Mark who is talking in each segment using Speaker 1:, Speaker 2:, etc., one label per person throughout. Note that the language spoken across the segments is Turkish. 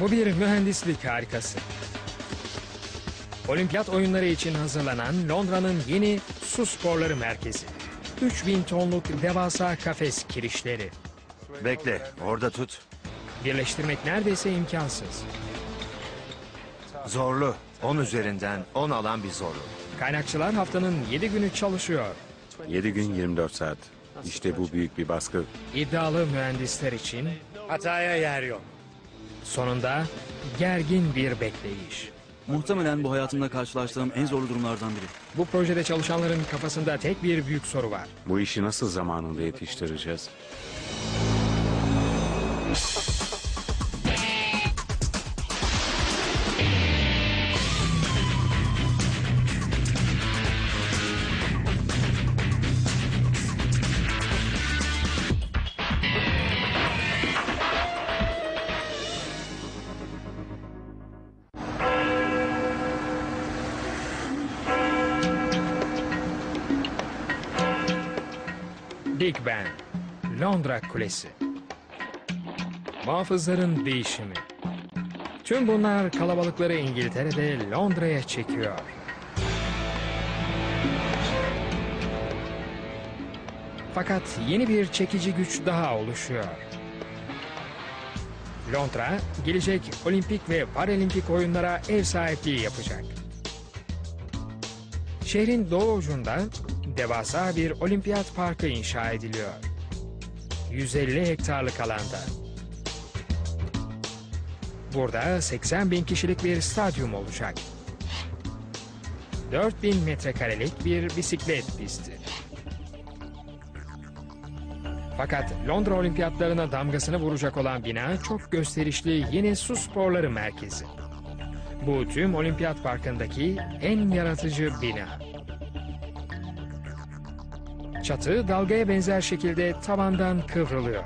Speaker 1: Bu bir mühendislik harikası. Olimpiyat oyunları için hazırlanan Londra'nın yeni su sporları merkezi. 3000 tonluk devasa kafes kirişleri.
Speaker 2: Bekle, orada tut.
Speaker 1: Birleştirmek neredeyse imkansız.
Speaker 2: Zorlu. 10 üzerinden 10 alan bir zorlu.
Speaker 1: Kaynakçılar haftanın 7 günü çalışıyor.
Speaker 3: 7 gün 24 saat. İşte bu büyük bir baskı.
Speaker 1: İddialı mühendisler için
Speaker 2: Hataya yer yok.
Speaker 1: Sonunda gergin bir bekleyiş.
Speaker 4: Muhtemelen bu hayatımda karşılaştığım en zorlu durumlardan biri.
Speaker 1: Bu projede çalışanların kafasında tek bir büyük soru var.
Speaker 3: Bu işi nasıl zamanında yetiştireceğiz?
Speaker 1: Big Ben, Londra Kulesi. Muhafızların değişimi. Tüm bunlar kalabalıkları İngiltere'de Londra'ya çekiyor. Fakat yeni bir çekici güç daha oluşuyor. Londra, gelecek olimpik ve paralimpik oyunlara ev sahipliği yapacak. Şehrin doğu ucunda devasa bir olimpiyat parkı inşa ediliyor. 150 hektarlık alanda. Burada 80 bin kişilik bir stadyum olacak. 4000 metrekarelik bir bisiklet pisti. Fakat Londra olimpiyatlarına damgasını vuracak olan bina çok gösterişli yeni su sporları merkezi. Bu tüm olimpiyat parkındaki en yaratıcı bina. Çatı dalgaya benzer şekilde tavandan kıvrılıyor.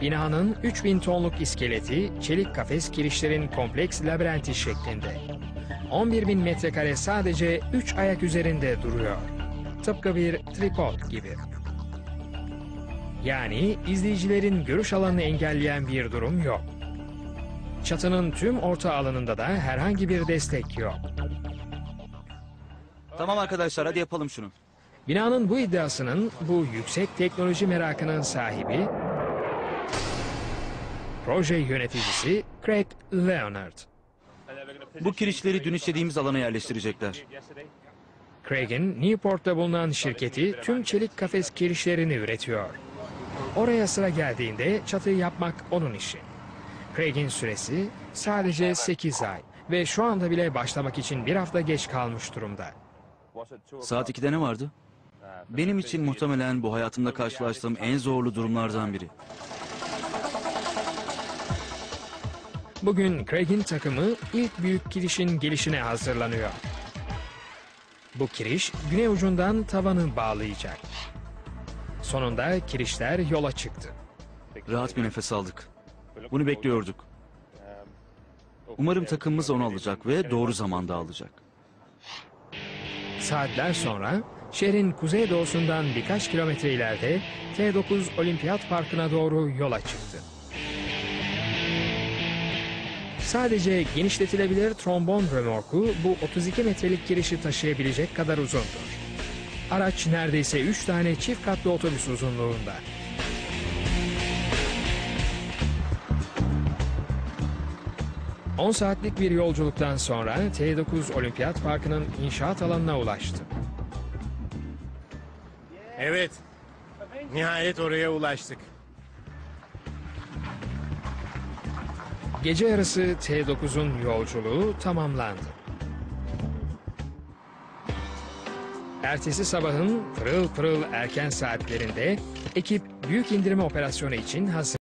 Speaker 1: Binanın 3000 tonluk iskeleti çelik kafes kirişlerin kompleks labirenti şeklinde. 11.000 metrekare sadece 3 ayak üzerinde duruyor. Tıpkı bir tripod gibi. Yani izleyicilerin görüş alanını engelleyen bir durum yok. Çatının tüm orta alanında da herhangi bir destek yok.
Speaker 4: Tamam arkadaşlar hadi yapalım şunu.
Speaker 1: Binanın bu iddiasının bu yüksek teknoloji merakının sahibi proje yöneticisi Craig Leonard.
Speaker 4: Bu kirişleri dün işlediğimiz alana yerleştirecekler.
Speaker 1: Craig'in Newport'ta bulunan şirketi tüm çelik kafes kirişlerini üretiyor. Oraya sıra geldiğinde çatıyı yapmak onun işi. Craig'in süresi sadece 8 ay ve şu anda bile başlamak için bir hafta geç kalmış durumda.
Speaker 4: Saat 2'de ne vardı? Benim için muhtemelen bu hayatımda karşılaştığım en zorlu durumlardan biri.
Speaker 1: Bugün Craig'in takımı ilk büyük kirişin gelişine hazırlanıyor. Bu kiriş güney ucundan tavanı bağlayacak. Sonunda kirişler yola çıktı.
Speaker 4: Rahat bir nefes aldık. Bunu bekliyorduk. Umarım takımımız onu alacak ve doğru zamanda alacak.
Speaker 1: Saatler sonra şehrin kuzeydoğusundan birkaç kilometre ileride T9 Olimpiyat Parkı'na doğru yola çıktı. Sadece genişletilebilir trombon römorku bu 32 metrelik girişi taşıyabilecek kadar uzundur. Araç neredeyse 3 tane çift katlı otobüs uzunluğunda. ...10 saatlik bir yolculuktan sonra T9 Olimpiyat Parkı'nın inşaat alanına ulaştı.
Speaker 5: Evet. Nihayet oraya ulaştık.
Speaker 1: Gece yarısı T9'un yolculuğu tamamlandı. Ertesi sabahın pırıl pırıl erken saatlerinde ekip büyük indirme operasyonu için hazır.